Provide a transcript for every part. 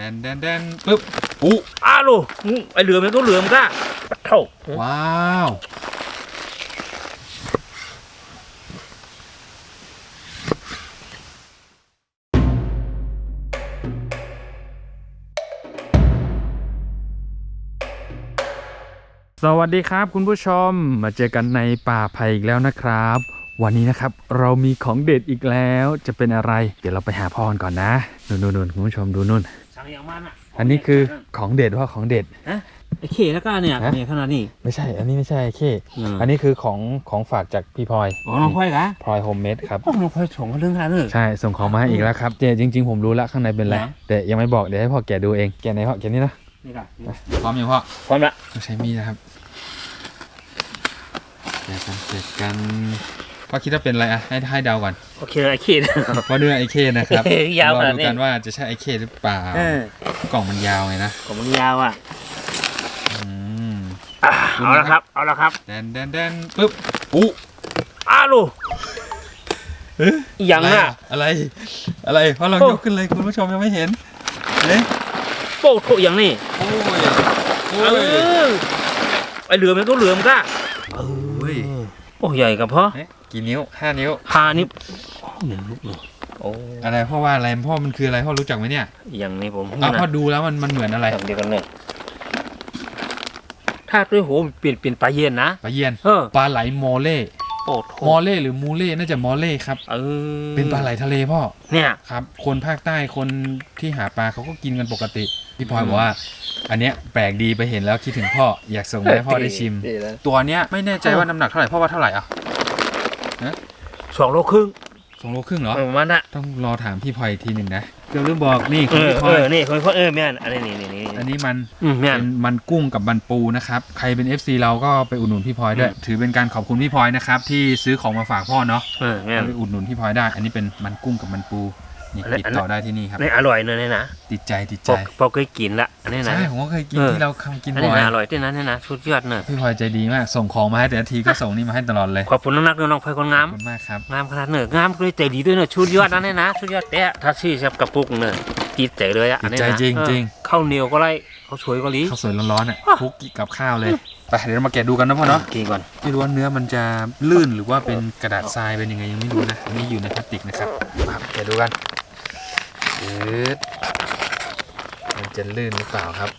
แดนแดนแดนปึ๊บอู้อ้าวลูกไอเหลือมมันก็เหลือมก้าปัดเท่าว้าวสวัสดีครับคุณผู้ชมมาเจอกันในป่าไผ่อีกแล้วนะครับ วันนี้นะครับเรามีของเด็ดอีกแล้วจะเป็นอะไร เดี๋ยวเราไปหาพ่อกันก่อนนะนู่นนู่นนู่นคุณผู้ชมดูนู่น สั่งอย่างมันอะอันนี้คือของเด็ดว่าของเด็ด ไอเคแล้วก็เนี่ยฮะ เนี่ยขนาดนี้ ไม่ใช่ อันนี้ไม่ใช่เคอืม อันนี้คือของของฝากจากพี่พลอยอ๋อน้องพลอยกะพลอยโฮมเมดครับ โอ้น้องพลอยส่งเขาเรื่องขนาดนี้ใช่ส่งของมาให้อีกแล้วครับเจจริง ๆ ผมรู้แล้วข้างในเป็นอะไรเหรอแต่ยังไม่บอกเดี๋ยวให้พ่อแกะดูเองแกะไหนพ่อแกะนี่นะนี่กะพร้อมยังพ่อพร้อมละต้องใช้มีดนะครับแกะกันแกะกัน พ่อคิดว่าเป็นอะไรอะให้ให้เดาก่อนโอเคเลยไอเคเพราะเนื้อไอเคนะครับยาวรอขนาดดูนี้กันว่าจะใช่ไอเคหรือเปล่า เออกล่องมันยาวไงนะของมันยาวอะอืม อะเอาละครับ เอาละครับแดนแดนแดนปึ๊บอู้อ้าวลูกอีหยังน่ะ อะไรอะไรพ่อลองโอ้ ยกขึ้นเลยคุณผู้ชมยังไม่เห็นเอ๊ะโป้โถอย่างนี้โอ้ยโอ้เอยอไอเหลือมมันก็เหลือมก้าโอ้ย โอ้ใหญ่กับพ่อเอ๊ะกี่นิ้วห้านิ้วพานี่หนึ่งลูกนี่โอ้อะไรพ่อว่าอะไรพ่อมันคืออะไรพ่อรู้จักไหมเนี่ยอีหยังนี่ผมเอาพ่อดูแล้วมันมันเหมือนอะไรแบบเดียวกันเลยถ้าด้วยโหเปลี่ยนเปลี่ยนปลาเย็นนะปลาเยียนเออปลาไหลโมเล่โอ้โถมอเล่หรือมูเล่น่าจะมอเล่ครับเออเป็นปลาไหลทะเลพ่อเนี่ยครับ คนภาคใต้คนที่หาปลาเขาก็กินกันปกติ พี่พลอยอืมบอกว่า อันเนี้ยแปลกดีไปเห็นแล้วคิดถึงพ่ออยากส่งมาให้พ่อได้ชิมตัวเนี้ยไม่แน่ใจว่าน้ำหนักเท่าไหร่พ่อว่าเท่าไหร่อะสองโลครึ่งสองโลครึ่งเหรอ ประมาณน่ะต้องรอถามพี่พลอยอีกทีหนึ่งนะเกือบลืมบอกนี่เอคุณอพี่พลเออยอนี่คนเขาเออแม่นอันนี้นี่นี่นี่อันนี้มัน อืมแม่น เป็นมันกุ้งกับมันปูนะครับ ใครเป็น FC เราก็ไปอุดหนุนพี่พลอยด้วยอืมถือเป็นการขอบคุณพี่พลอยนะครับ ที่ซื้อของมาฝากพ่อเนาะเออแม่น ไปอุดหนุนพี่พลอยได้ อันนี้เป็นมันกุ้งกับมันปู นี่อันนี้ ติดต่อได้ที่นี่ครับ นี่อร่อยเนอะเนี่ยนะติดใจติดพใจอพอเคยกินละอันนี้นะ ใช่ผมก็เคยกินเออ ที่เราทำกินอันบ่นี้อยนะอร่อยที่นั้นเนี่ยนะชุดยอดเนอะพี่พลอยใจดีมาก ส่งของมาให้แต่ละทีก็ส่งนี่มาให้ตลอดเลยขอบคุณน้องนักด้วยน้องพลอยคนงาขมอบคุณมากครับ งามขนาดเนอะงามเลยใจดีด้วยเนอะชุดยอดนั่นเนี่ยนะชุดยอดแตะถ้าซี่ชับกระปุกเนอะจีดใจเลยอะอันนี้ติดนะใจจริงเออจริง ข้าวเหนียวก็ไล่ข้าวสวยก็ลีข้าวสวยร้อนๆอะคลุกกับข้าวเลยไปเดี๋ยวเรามาแกะดูกันนะพ่อเนาะกินก่อนไม่รู้ว่าเนื้อมันจะลื่นหรือว่าเป็นกระดาษทรายเป็นยังไงยังไม่รู้นะอันนี้อยู่ในพลาสติกนะครับมาแกะดูกัน ยืดมันจะลื่นหรือเปล่าครับ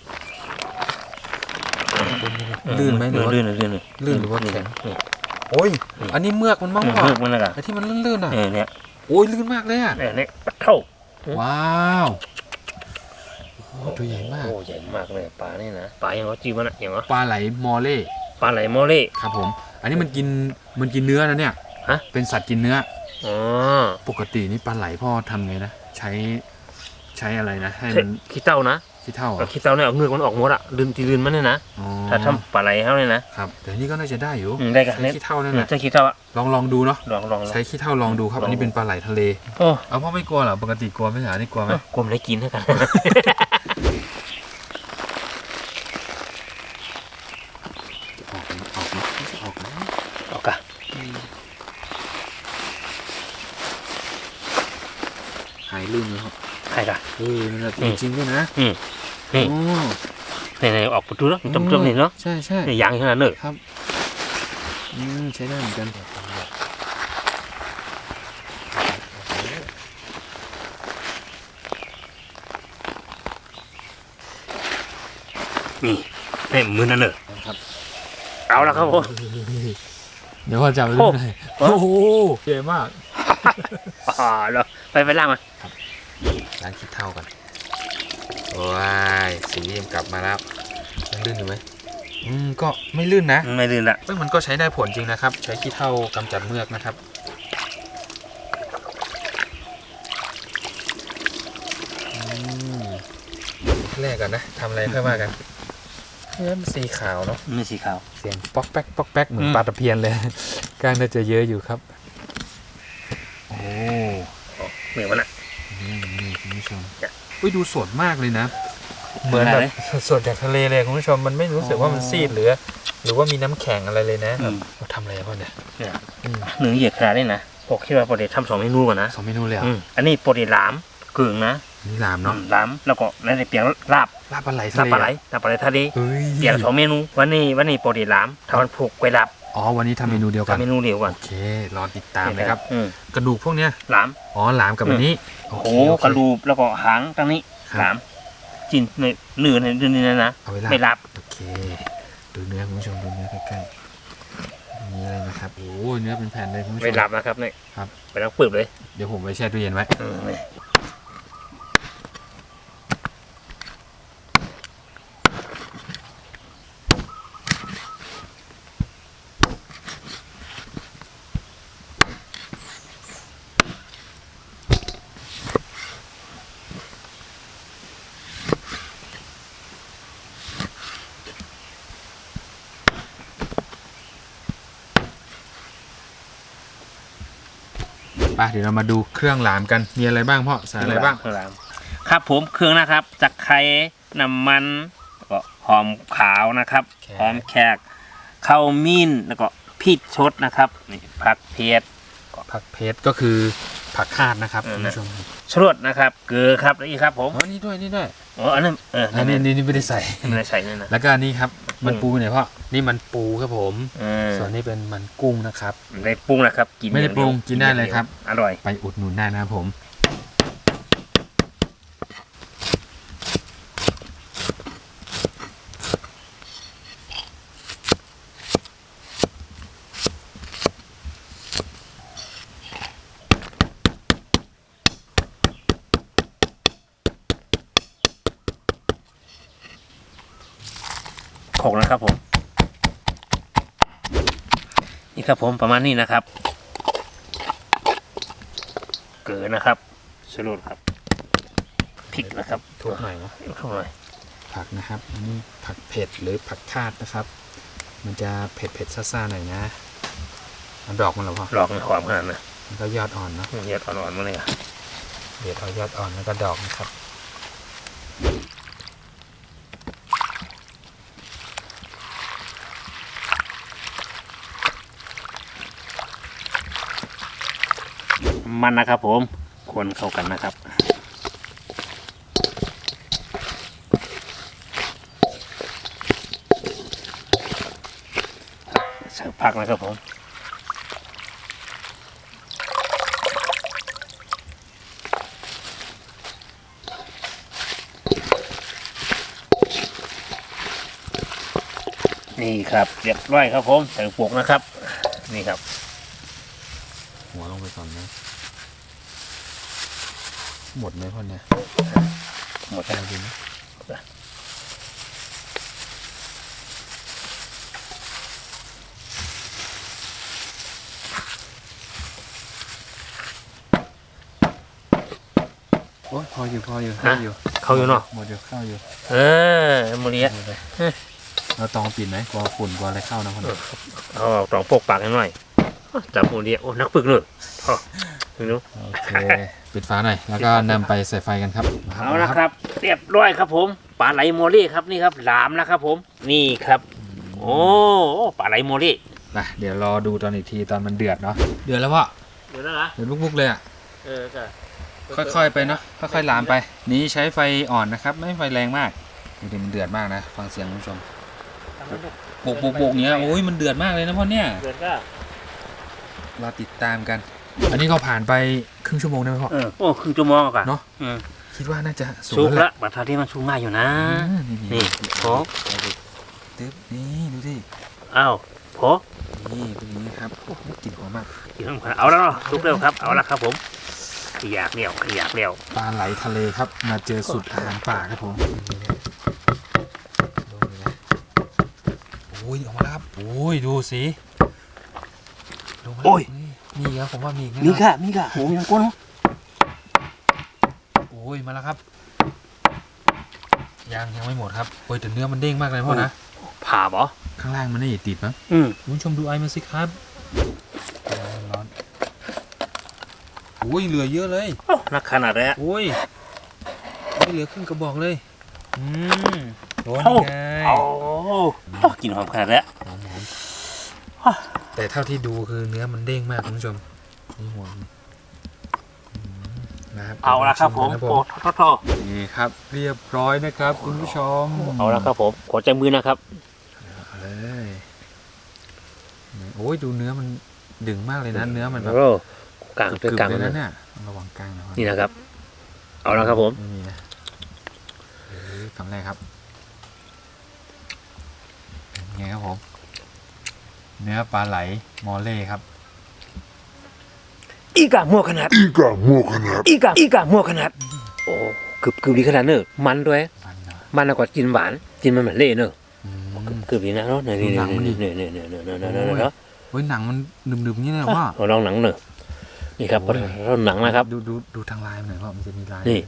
ลื่นไหมหรือว่าลื่นลื่นลื่นลื่นหรือว่าแข็งนี่โอ้ย อันนี้เมือกมันมั้งนี่วะเมือกมันเลยอะไอ้ที่มันลื่นๆอะเออเนี่ยโอ้ยลื่นมากเลยอะเนี่ยเนี่ยปลาเท่าว้าวโอ้โหตัวใหญ่มากโอ้ใหญ่มากเลยปลานี่นะปลาอย่างว่าจีมันอะอย่างว่าปลาไหลมอเล่ปลาไหลโมเล่ครับผม อันนี้มันกินมันกินเนื้อนะเนี่ยฮะเป็นสัตว์กินเนื้ออ๋อปกตินี่ปลาไหลพ่อทำไงนะ ใช้ใช้อะไรนะ ให้ใช่มันขี้เต้านะขี้เท่าเหรเอาอะขี้เต้าเนี่ยเอาเงือกมันออกหมดอะลืมตีลืมมันเนี่ยนะอ๋อถ้าทำปลาไหลเขาเนี่ยนะครับแต่นี่ก็น่าจะได้อยู่อืมได้กันใช้เนี่ยขี้เท่านั่นอืแหมละใช่ขี้เต้าอะลองลองดูเนาะลองลองลอง ใช้ขี้เท่าลองดูครับลอง อันนี้เป็นปลาไหลทะเลโอ้เอาพ่อไม่กลัวเหรอปกติกลัวไหมหานี่กลัวไหมเอ้ากลมได้กินให้กัน ออกมาออกมาออกมา ออกกะ หายลื่นเลยครับ ให้กะ เออนั่นแหละอืมจริงๆด้วยนะอืมนี่โอ้ในในออกประตูแล้วจมจมๆนี่เนาะใช่ใช่นี่ยางขนาดเนอะครับอืมใช้ได้เหมือนกันนี่นี่มือนั่นเนอะครับเอาละครับผมเดี๋ยวพ่อจับโอ้ดูหน่อยโอ้โหเจ๋งมากอ่าแล้วไปไปล่างมา ล้างขี้เท่ากันว้ายสีกลับมาแล้วมันลื่นอยู่ไหมอืมก็ไม่ลื่นนะไม่ลื่นละซึ่งมันก็ใช้ได้ผลจริงนะครับ ใช้ขี้เท่ากำจัดเมือกนะครับอืมแรกก่อนนะทำอะไรค่อยว่ากันเนื้อมันสีขาวเนาะไม่สีขาว เสียงป๊อกแป๊กป๊อกแป๊กเหมือนอืมปลาตะเพียนเลยกล้างน่าจะเยอะอยู่ครับ โอ้เหมือนมันอะนี่นี่คุณผู้ ชมเนี่ยอุ้ยดูสดมากเลยนะ เหมือนแบบสดจากทะเลเลยคุณผู้ชมมันไม่รู้สึกว่ามันซีดหรือ หรือว่ามีน้ำแข็งอะไรเลยนะอืมเราทำอะไรพ่อเนี่ยเนี่ยอืมหนึ่งเหยียดขนาดนี้นะพวกคิดว่าโปรเดททำสองเมนูก่อนนะสองเมนูเลยเหรอะอืมอันนี้โปรเดทหลามกึ่งนะนี่ลามเนาะล้ำแล้วก็นั่นในเปียงลาบลาบปลาไหลลาทะบเลปลาไหลลาบปลาไหลทะเลเฮ้ยเปลี่ยนสองเมนู วันนี้วันนี้ปกติล้ำถ้ามันผูกไว้ลาบ อ๋อวันนี้ทำเมนูเดียวกันทำเมนูเดียวก่อนโอเครอติดตามนะครับ อืมกระดูกพวกเนี้ยล้อ๋อหลามกับอันนี้ำโอโอ้เคโหโอเค กระดูกแล้วก็หางตรงนี้ครับล้ำจินในเนื้อในเนื้อนี่นะเอาไว้ลาบ ไม่ลาบโอเค ดูเนื้อคุณผู้ชมดูเนื้อใกล้ๆนี่เลยนะครับ โอ้ยเนื้อเป็นแผ่นเลยคุณผู้ชไม่มลาบนะครับเนี่ยครับ ไปล้างปืบเลย เดี๋ยวผมไปแช่ตู้เย็นไว้ เออนี่ ไปเดี๋ยวเรามาดูเครื่องหลามกันมีอะไรบ้างพ่อใส่อะไรบ้าง เครื่องลามครับผมเครื่องนะครับจากไข่น้ำมันแล้วก็หอมขาวนะครับแขก หอมแขกข้าวมิ้นแล้วก็พริกชดนะครับนี่ผักเผ็ด ผักเพชรก็คือผักคาดนะครับเออคุณผู้ชมชรดนะครับ เกลือครับแล้วนี่ครับผมอ๋อนี่ด้วยนี่ด้วย อ๋ออันนั้นเอออันนี้นี่นี่ไม่ได้ใส่ไม่ได้ใส่นี่นะแล้วก็อันนี้ครับมันปูเนี่ยพ่อนี่มันปูครับผมเออส่วนนี้เป็นมันกุ้งนะครับไม่ได้ปรุงนะครับกินไม่ได้อย่างปรุงวกินได้เลยครับ อร่อยไปอุดหนุนได้นะครับผม โขกนะครับผม นี่ ครับผมประมาณนี้นะครับ เกลือนะครับชรดครับพริกนะครับทุกหน่อยนะเข้าหน่อยผักนะครับอันนี้ผักเผ็ดหรือผักคาดนะครับ มันจะเผ็ดเผ็ดๆซ่าๆหน่อยนะเอาดอกมันเหรอพ่อลอกให้หอมขนาดนะมันก็ยอดอ่อนเนาะเยอะอ่อนๆมาเลยอะเด็ดเอายอดอ่อนแล้วก็ดอกนะครับ มันนะครับ ผมคนเข้ากันนะครับเสิร์ฟผักนะครับผมนี่ครับเรียบร้อยครับผมใส่ปวกนะครับ นี่ครับ หัวลงไปก่อนนะ หมดไหมพ่อเนี่ย หมดแค่แล้วดีนะโอ้ยพออยู่พออยู่เข้าอยู่เขาอยู่เนาะหมดอยู่เข้าอยู่ เออโมเลียเราตองปิดไหมกลัวฝุ่นกลัวอะไรเข้านะพ่อเนี่ยเอาตองโปกปากให้หน่อยจับโมเลียโอ้นักปึกเลยอ๋อไม่รู้โอเค ปิดฝาหน่อยแล้วก็นำไปใส่ไฟกันครับเอาละครับ เรียบร้อยครับผมปลาไหลโมเลีครับนี่ครับหลามนะครับผมนี่ครับ โอ้ปลาไหลโมเลีไปเดี๋ยวรอดูตอนอีกทีตอนมันเดือดเนาะเดือดแล้วพ่อเดี๋ยวนะนะเดือดบุกๆเลยอะเออก็ค่อยๆไปเนาะค่อยๆลามไป นี้ใช้ไฟอ่อนนะครับ ไม่ไฟแรงมากดูดิมันเดือดมากนะ ฟังเสียงคุณผู้ชมปุกปุกปุกเนี้ยโอ้ยมันเดือดมากเลยนะพ่อเนี่ยเดือดก็รอติดตามกัน อันนี้ก็ผ่านไป ครึ่งชั่วโมงได้ไหมพ่อ เออโอ้ครึ่งชั่วโมงอะเนอะอืมคิดว่าน่าจะสุสุกกแล้วแหละละบัตรทาที่มันสุกง่ายอยู่นะ อืมนี่นี่นี่โอ้ตึ๊บนี่ดูดิอ้าวโผนี่เป็นอย่างนี้ครับโอ้โหกลิ่นหอมมากเอาแล้วเนาะสุกเร็วครับ เอาละครับผมขยากเลี้ยวขยากเลี้ยวปลาไหลทะเลครับ มาเจอสุดอาหารป่าครับผมดูเลยนะโอ้ยออกมาแล้วครับโอ้ยดูสิลงมาแล้วโอ้ยนี่ มีอีกแล้วผมว่ามีอีกแน่มีนอนค่ะมีค่ะโอ้มีมันก้นโอ้ยมาแล้วครับยังยังไม่หมดครับโอ้ยแต่เนื้อมันเด้งมากเลยพ่อนะผ่าบอข้างล่างมันไม่ติดมั้งอืมคุณผู้ชมดูไอมันสิครับร้อนร้อนโอ้ยเหลือเยอะเลยโอ้นักขนาดเลยอะโอ้ยไม่เหลือครึ่งกระบอกเลยอืมโดนโอ้ไงโอ้โอ้กลินหอมขนาดเลยอะหอมหอม แต่เท่าที่ดูคือเนื้อมันเด้งมากคุณผู้ชมนี่หัวมันอืมนะครับเอาละครับผมนะโอ้โทษโทษนี่ครับเรียบร้อยนะครับ คุณผู้ชมเอาละครับผมขอใจมือนะครับเอาเลยโอ้ยดูเนื้อมันดึงมากเลยนะเนื้อมันแบบโอ้กลางกเพื่รึอบกลางๆเลยนะนะเนี่ยระวังกลางนะครับนี่นะครับ เอาละครับผมไม่มีนะเฮ้ยคำแรกครับเป็นไงครับผม เนื้อปลาไหลมอเล่ครับ อีกามั่วขนาด Iga Mokanat. อีกาอีกามั่วขนาด โอ้กึบกึบดีขนาดเนอะมันด้วย มันเนาะมันกว่ากินหวาน กินมันเหมือนเล่เนอะอืมกึบดีนะเนาะนี่นี่ดูหนังมันดินี่นี่นี่นี่นี่นี่โอ้ยเนาะเฮ้ยหนังมันหนึบๆนี่เลยว่าเราลองหนังเนอะนี่ครับโอ้ยเราหนังนะครับ ดูดูดูทางลายมันหน่อยว่ามันจะมีลายนี่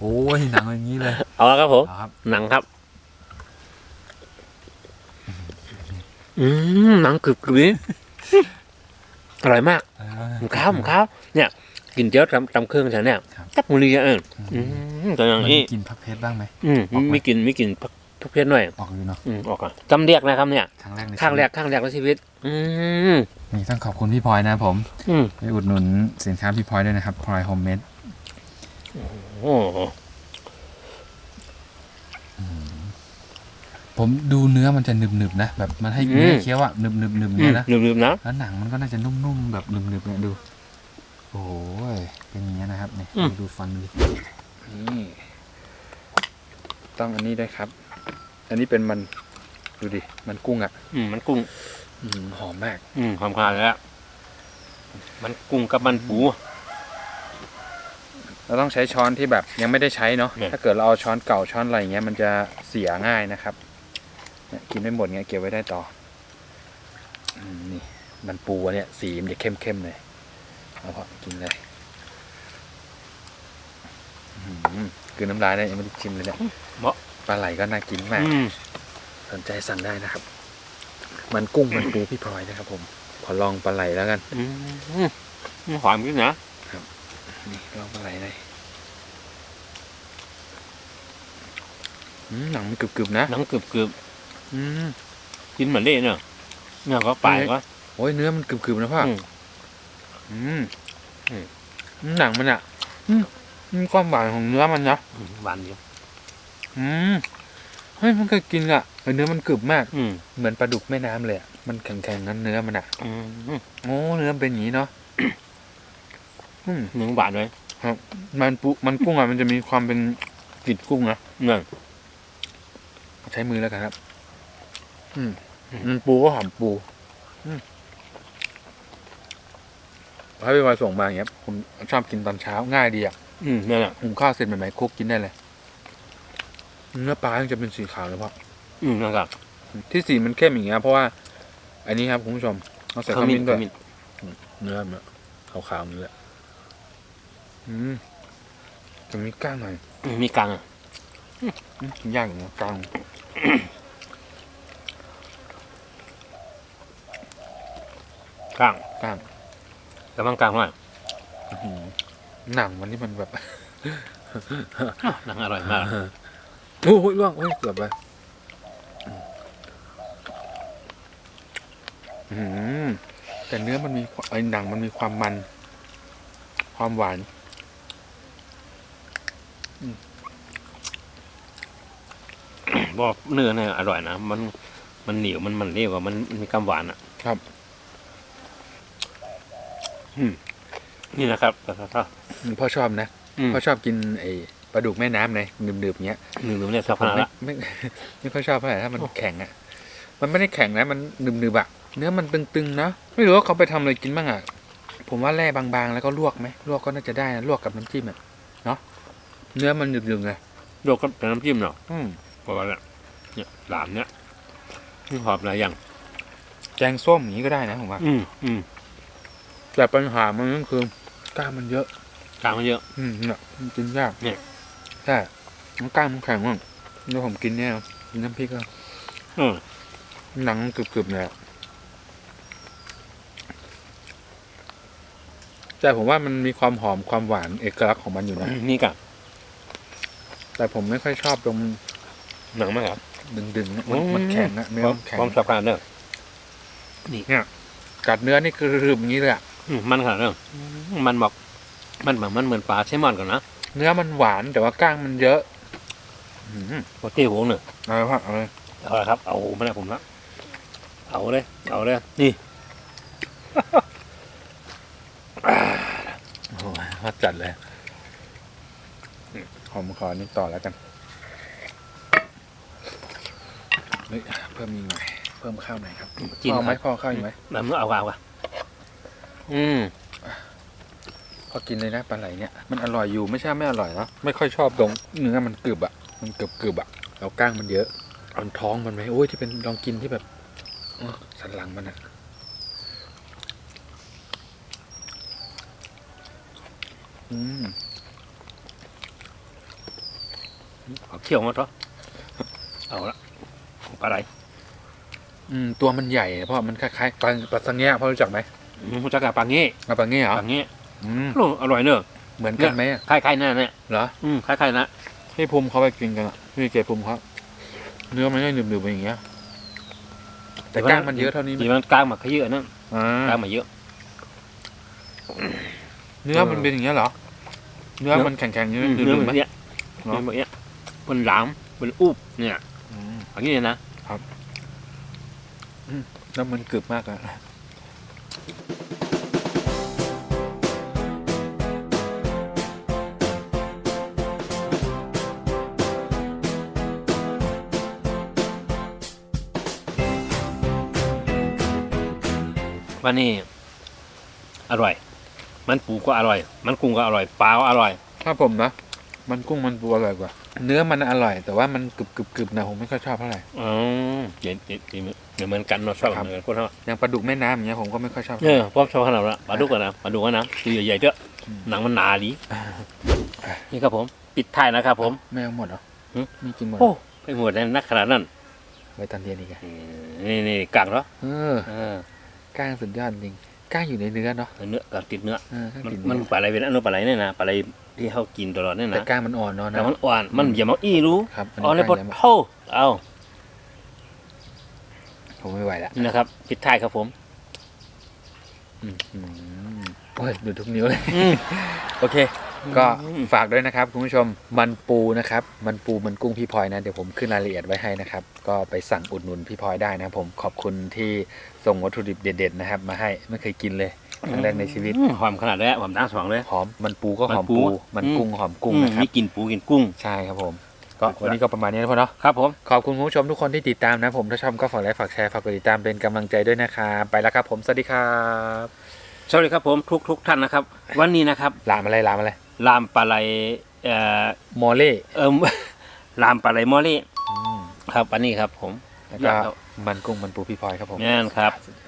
โอ้ยหนังอย่างนี้เลย เอาละครับผมเอาครับหนังครับ อืมหนังกรึบกรึบดีอร่อยมากเออหมูข้าวหมูข้าวเนี่ยกินเจียวตำตำเครื่องฉันเนี่ยครับกับมูลีอะเอออืมแต่อย่างมันนี้กินผักเพชรบ้างไหมอืมออกไหมไม่กินไม่กินพักทุกเพศหน่อยออกอยู่เนาะอืมออกก่อนจำเรียกนะครับเนี่ยครั้งแรกในข้างแรกชีวิตข้างแรกในชีวิต อืมนี่ต้องขอบคุณพี่พลอยนะผมอืมไปอุดหนุนสินค้าพี่พลอยด้วยนะครับพลอยโฮมเมดโอ้ ผมดูเนื้อมันจะหนึบๆนะแบบมันให้เนื้อเคี้ยวอะหนึบๆๆอืเนี่ยมนะลืมๆนะแล้วหนังมันก็น่าจะนุ่มๆแบบหนึบๆเนี่ยดู โอ้ยเป็นอย่างนี้ยนะครับเนี่ยดูฟันดินี่ต้องอันนี้ด้วยครับ อันนี้เป็นมันดูดิมันกุ้งอะ อืมมันกุ้ง อืมหอมมาก อืมความคาเลยอะมันกุ้งกับมันปูเราต้องใช้ช้อนที่แบบยังไม่ได้ใช้เนาะเนี่ยถ้าเกิดเราเอาช้อนเก่าช้อนอะไรอย่างเงี้ยมันจะเสียง่ายนะครับเนี่ย กินไม่หมดเงี้ยเก็บไว้ได้ต่ออืมนี่มันปูอันเนี่ยสีมันจะเข้มๆเลยเอาพอกินเลยอื้อหือคือน้ำลายเนี่ยยังไม่ได้ชิมเลยเนี่ยเหมาะปลาไหลก็น่ากินมากอืมสนใจสั่งได้นะครับ มันกุ้งมันปูพี่พลอยนะครับ ผม ขอลองปลาไหลแล้วกันอืมอืมหอมขึ้นนะนี่ลองปลาไหลเลยอืมหนังมันกรึบๆนะหนังกรึบกรึบ อืมๆกินเหมือนเล่เนอะเนี่ยก็ไปก็ โอ้ยเนื้อมันกรึบๆนะพ่ออืมอืมอืมหนังมันอะอืมมีความหวานของเนื้อมันนะอืมหวานดีอืมเฮ้ยมันเคยกินอะแต่เนื้อมันกรึบมาก อืมเหมือนปลาดุกแม่น้ำเลยอะมันแข็งๆนั้นเนื้อมันอะอืมโอ้เนื้อมันเป็นอย่างนี้เนาะอืมเนื้อหวานด้วยมันปูมันกุ้งอะมันจะมีความเป็นกลิ่นกุ้งนะเนี่ยใช้มือแล้วกันครับ อืมมันปูก็หอมปูอืมถ้าพี่วายส่งมาอย่างเงี้ย ผมชอบกินตอนเช้าง่ายดีอะอืมเนี่ยแหละหุงข้าวเสร็จใหม่ๆคลุกกินได้เลยเนื้อปลายังจะเป็นสีขาวเลยพ่ออืมนะครับที่สีมันเข้มอย่างเงี้ยเพราะว่า อันนี้ครับคุณผู้ชมเราใส่ขมิ้นด้วยขมิ้นเนื้อมันขาวๆนี่แหละอืมจะมีก้างหน่อยอืมมีกลางอะอืมกินยากอยู่นะกลาง กลางกลางกำลังกลางหน่อยอื้อหือหนังมันนี่มันแบบ หนังอร่อยมากโอ้ยล่วงโอ้ยเกือบไปอืมแต่เนื้อมันมีไอ้หนังมันมีความมัน ความหวานบอกเนื้อเนี่ยอร่อยนะ มันมันเหนียวมันมันเรียกว่ามันมันมีกำหวานอะ ครับอืม นี่นะครับแต่ถ้าถ้าพ่อชอบนะอืมพ่อชอบกินไอ้ปลาดุกแม่น้ำไงหนึบๆเงี้ยหนึ่งหนึ่งเนี่ยสักผพัมกไม่ละไม่ไม่ค่อยชอบเท่าไหร่ถ้ามันแข็งอะมันไม่ได้แข็งนะมันหนึบๆอะเนื้อมันตึงๆนะไม่รู้ว่าเขาไปทำอะไรกินบ้างอะผมว่าแร่บางๆ แล้วก็ลวกไหมลวกก็น่าจะได้นะลวกกับน้ำจิ้มอะเนาะเนื้อมันหนึบๆไงโยกกับน้ำจิ้มเนาะอืมเพราะว่าเนี่ยเนี่ยหลามเนี่ยนี่หอมหลายอย่างแกงส้มอย่างนี้ก็ได้นะผมว่า อืมอืม แต่ปัญหามันก็คือกล้างมันเยอะ กลางมันเยอะ อืมเนี่ยมันกินยากเนี่ยใช่มันกล้างมันแข็งมากเดี๋ยวผมกินเนี่ยกินน้ำพริกก็เออหนังกรึบๆเนี่ยแต่ผมว่ามันมีความหอมความหวานเอกลักษณ์ของมันอยู่นะนี่กับแต่ผมไม่ค่อยชอบตรงหนังมากครับดึงๆนะมันมันแข็งอะเนื้อมันแข็งความสับขนาดเนอะกัดเนื้อนี่คือรึบอย่างนี้เลยอะอื มมันขนาดเนอะมันบอกมันเหมือนมันเหมือนปลาแซลมอนก่อนนะเนื้อมันหวานแต่ว่าก้างมันเยอะอืมโปรตีนหัวหนึ่งเอาเลยครับเอาเลยเอาละครับ เอามาแล้วผมละเอาเลย เอาเลย นี่โอ้โหว่าจัดเลยหอมขอนี่ต่อแล้วกันเฮ้ยเพิ่มอีกหน่อย เพิ่มข้าวหน่อยครับจิ้มพอไหมครับพอข้าวอีกไหมแบบนี้เอาเอาเอา อืมพอกินเลยนะปลาไหลเนี่ยมันอร่อยอยู่ไม่ใช่ไม่อร่อยเนาะไม่ค่อยชอบตรงเนื้อมันกรึบอะ มันกรึบกรึบๆอะแล้วก้างมันเยอะเอาท้องมันไหมโอ้ยที่เป็นลองกินที่แบบเออสันหลังมันอะอืมเอาเคี่ยวมาเถอะเอาละปลาไหลอืมตัวมันใหญ่เพราะมันคล้ายๆปลาปลาสังเงี้ยพอรู้จักไหมอืม รู้จักกับปลาเงี้ปลาปังเงี้ยเหรอปลาเงี้อืมโอ้อร่อยเนอะเหมือนกันไหมอะคล้ายๆนั่นเนี่ยเหรออืมคล้ายๆนะที่ภูมิเขาไปกินกันอะที่เจภูมิเขาเนื้อมันไม่หนึบๆอย่างเงี้ย แต่กล้างมันเยอะเท่านี้ไหมที่มันกล้างมาขยี้นั่นอ่กล้าางมาเยอะ เนื้อมันเป็นอย่างเงี้ยเหรอ เนื้อมันแข็งๆอย่างอืเงี้ยมหนึเนื้อบๆแบไหมบเนี้ยเหรอเนื้อแบบเนี้ยมันหลามมันอุบเนี่ยอืม อย่างนี้เลยนะ แล้วมันกรึบมากอะ วันนี้ อร่อย มันปูก็อร่อย มันกุ้งก็อร่อยปลาก็อร่อย ถ้าผมนะ มันกุ้งมันปูอร่อยกว่า เนื้อมันอร่อย แต่ว่ามันกรึบกรึบกรึบนะผมไม่ค่อยชอบเท่าไหร่อ๋อเดี๋ยวเดี๋ยวเดี๋ยวเหมือนกันเนาะชอบครับเหมือนกันคนเราอย่างปลาดุกแม่น้ำอย่างเงี้ยผมก็ไม่ค่อยชอบเออพวกชอบขนาดนั้นปลาดุกอะนะปลาดุกอะนะตัวใหญ่ๆเยอะอืมหนังมันหนาดีนี่ครับผม ปิดท้ายนะครับ ผมไม่เอาหมดเหรอหืมไม่กินหมดโอ้ไปหมดในนักขนาดนั้นไว้ตอนเย็นอีกอะอืมนี่นี่กลางเนาะเออเออ ก้างสุดยอดจริงก้างอยู่ในเนื้อเนาะเนื้อกลางติดเนื้อเออก้างมันติดมันเนื้อปลาอะไรเป็นอันนู้นปลาอะไรเนี่ยนะปลาอะไรที่เขากินตลอดเนี่ยแต่นะก้างมันอ่อนเนาะแต่นะมันอ่อนมันอย่ามาอี้รู้ครับอันเอานี้เลยปก้าดงยังเท่าเอาผมไม่ไหวแล้วนี่นะครับปิดท้ายครับผมอืมอืมโอ้ยดูทุกนิ้วเลยอืมโอเค ก็อืมฝากด้วยนะครับคุณผู้ชมมันปูนะครับ มันปูมันกุ้งพี่พลอยนะเดี๋ยวผมขึ้นรายละเอียดไว้ให้นะครับ ก็ไปสั่งอุดหนุนพี่พลอยได้นะครับผมขอบคุณที่ส่งวัตถุดิบเด็ดๆนะครับ มาให้ไม่เคยกินเลยครั้งแรกในชีวิตอืมหอมขนาดนี้หอมทั้งสองเลยหอมมันปูก็หอมมันปูปู มันกุ้งหอมกุ้งอืมนะครับมีกลินปูกลินกุ้งใช่ครับผมก็วันนี้ก็ประมาณนี้นะพ่อเนาะครับผมขอบคุณคุณผู้ชมทุกคนที่ติดตามนะผมถ้าชอบก็ฝากไลค์ฝากแชร์ฝากกดติดตามเป็นกำลังใจด้วยนะครับไปแล้วครับผมสวัสดีครับสวัสดีครับผมทุกทุกท่านนะครับ วันนี้นะครับลามอะไรลามอะไร ลามปลาไหลเอ่อโมเล่เอิมลามปลาไหลมอลี่ อืมครับ อันนี้ครับผมแล้วก็มันกุ้งมันปูพี่พลอยครับผมแน่นครับสุดยอด